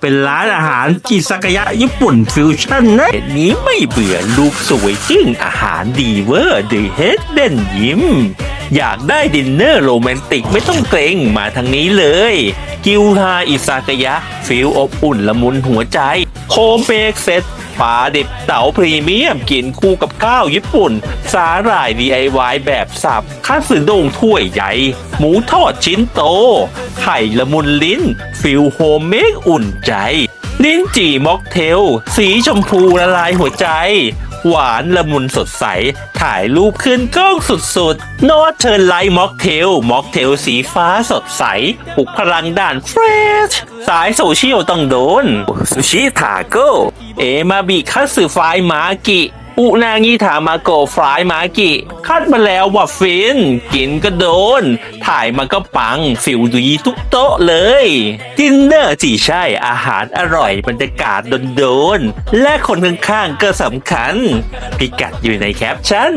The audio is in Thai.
เป็นร้านอาหารจิซากายะญี่ปุ่นฟิวชั่นนะนี้ไม่เบื่อลูกสวยจึ้งอาหารดีเวอร์ดีเฮดเด่นยิ้ม อยากได้ดินเนอร์โรแมนติกไม่ต้องเกรงมาทางนี้เลย กิวฮาอิซากายะ ฟิลอบอุ่นละมุนหัวใจ โฮมเบกเซ็ต ปลาดิบเต๋าพรีเมียมกินคู่กับข้าวญี่ปุ่น สาหร่าย DIY แบบสับข้าวสือโด่งถ้วยใหญ่ หมูทอดชิ้นโต ไข่ละมุนลิ้น ฟิลโฮมเมกอุ่นใจ ลิ้นจี่ม็อกเทล สีชมพูละลายหัวใจ หวานละมุนสดใส ถ่ายรูปขึ้นกล้องสุดๆ โนตเทิร์ไลท์ม็อกเทล ม็อกเทลสีฟ้าสดใสปลุกพลังด่านเฟรช สายโซเชียลต้องโดนซูชิทาโก้เอมาบิคัสึไฟมากิ อุนางีถามาโกฟรายมากิคัดมาแล้วว่าฟิน กินก็โดน ถ่ายมาก็ปัง ฟิลดีทุกโต๊ะเลย ดินเนอร์จีใช่อาหารอร่อยบรรยากาศโดนๆและคนข้างๆก็สำคัญ พิกัดอยู่ในแคปชั่น